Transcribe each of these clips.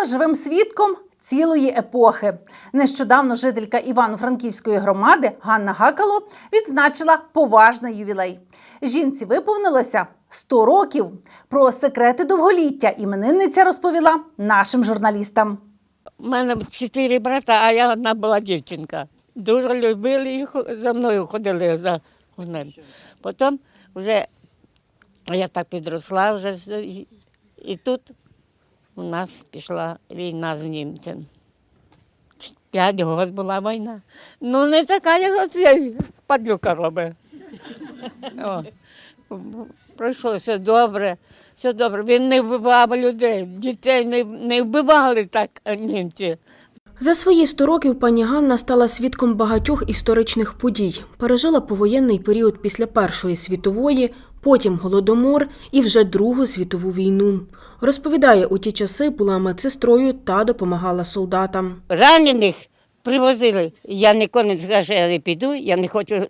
стала живим свідком цілої епохи. Нещодавно жителька Івано-Франківської громади Ганна Гакало відзначила поважний ювілей. Жінці виповнилося 100 років. Про секрети довголіття іменинниця розповіла нашим журналістам. У мене чотири брата, а я одна була дівчинка. Дуже любили хо- за мною ходили за ним. Потім вже я так підросла вже і тут у нас пішла війна з німцем. П'ять років була війна. Ну, не така, як оцей падлюка робить. О, пройшло все добре, все добре. Він не вбивав людей, дітей не, не вбивали так німці. За свої 100 років пані Ганна стала свідком багатьох історичних подій. Пережила повоєнний період після Першої світової, потім голодомор і вже Другу світову війну. Розповідає, у ті часи була медсестрою та допомагала солдатам. Ранених привозили. Я ніколи не скажу, я не піду, я не хочу.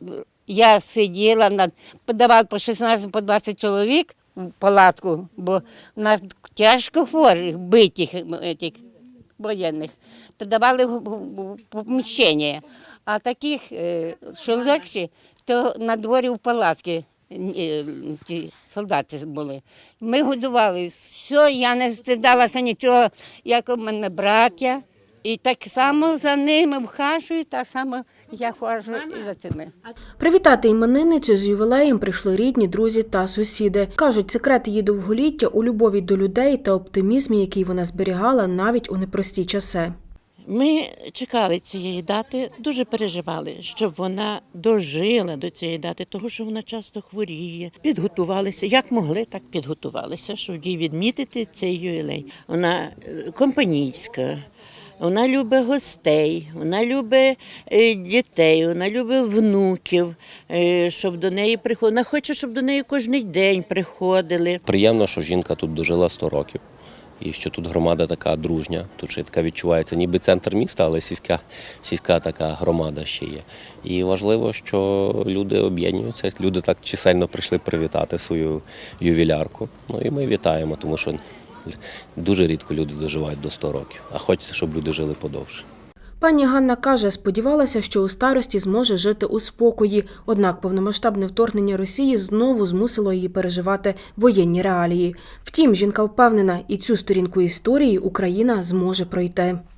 Я сиділа, над, подавав по 16 по 20 чоловік в палатку, бо у нас тяжко хворих, битих этих, воєнних, то давали в- в- в поміщення. А таких, е, що легші, то на дворі в палатки ті солдати були. Ми годували. Все, я не стидалася нічого, як у мене браття. І так само за ними вхажую, так само я ходжу і за цими. Привітати іменинницю з ювілеєм прийшли рідні, друзі та сусіди. Кажуть, секрет її довголіття у любові до людей та оптимізмі, який вона зберігала навіть у непрості часи. Ми чекали цієї дати, дуже переживали, щоб вона дожила до цієї дати, тому що вона часто хворіє. Підготувалися, як могли, так підготувалися, щоб їй відмітити цей ювілей. Вона е, компанійська. Вона любить гостей, вона любить е, дітей, вона любить внуків, е, щоб до неї приходили. Вона хоче, щоб до неї кожен день приходили. Приємно, що жінка тут дожила 100 років. І що тут громада така дружня, тут ще така відчувається, ніби центр міста, але сільська, сільська така громада ще є. І важливо, що люди об'єднуються, люди так чисельно прийшли привітати свою ювілярку. Ну і ми вітаємо, тому що дуже рідко люди доживають до 100 років, а хочеться, щоб люди жили подовше. Пані Ганна каже, сподівалася, що у старості зможе жити у спокої. Однак повномасштабне вторгнення Росії знову змусило її переживати воєнні реалії. Втім, жінка впевнена, і цю сторінку історії Україна зможе пройти.